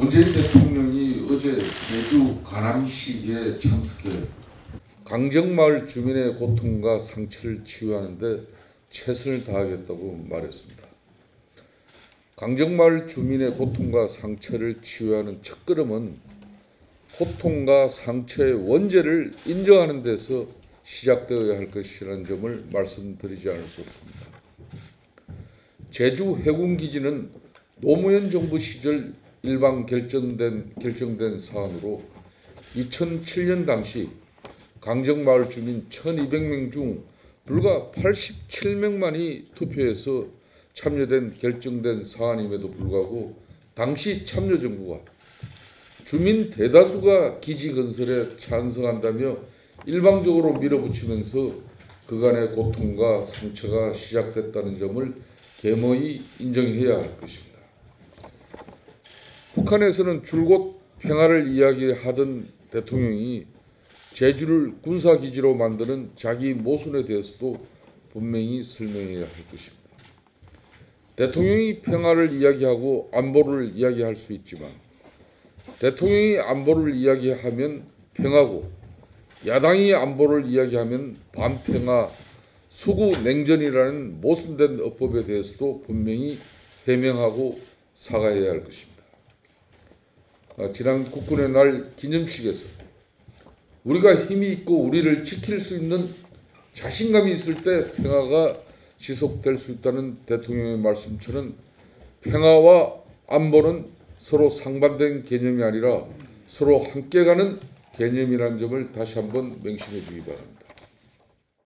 문재인 대통령이 어제 제주 관암시에 참석해 강정마을 주민의 고통과 상처를 치유하는데 최선을 다하겠다고 말했습니다. 강정마을 주민의 고통과 상처를 치유하는 첫걸음은 고통과 상처의 원죄를 인정하는 데서 시작되어야 할 것이라는 점을 말씀드리지 않을 수 없습니다. 제주 해군기지는 노무현 정부 시절 일방 결정된 결정된 사안으로 2007년 당시 강정마을 주민 1,200명 중 불과 87명만이 투표해서 참여된 결정된 사안임에도 불구하고 당시 참여 정부가 주민 대다수가 기지 건설에 찬성한다며 일방적으로 밀어붙이면서 그간의 고통과 상처가 시작됐다는 점을 겸허히 인정해야 할 것입니다. 북한에서는 줄곧 평화를 이야기하던 대통령이 제주를 군사기지로 만드는 자기 모순에 대해서도 분명히 설명해야 할 것입니다. 대통령이 평화를 이야기하고 안보를 이야기할 수 있지만 대통령이 안보를 이야기하면 평화고 야당이 안보를 이야기하면 반평화 수구 냉전이라는 모순된 어법에 대해서도 분명히 해명하고 사과해야 할 것입니다. 아, 지난 국군의 날 기념식에서 우리가 힘이 있고 우리를 지킬 수 있는 자신감이 있을 때 평화가 지속될 수 있다는 대통령의 말씀처럼 평화와 안보는 서로 상반된 개념이 아니라 서로 함께 가는 개념이라는 점을 다시 한번 명심해 주기 바랍니다.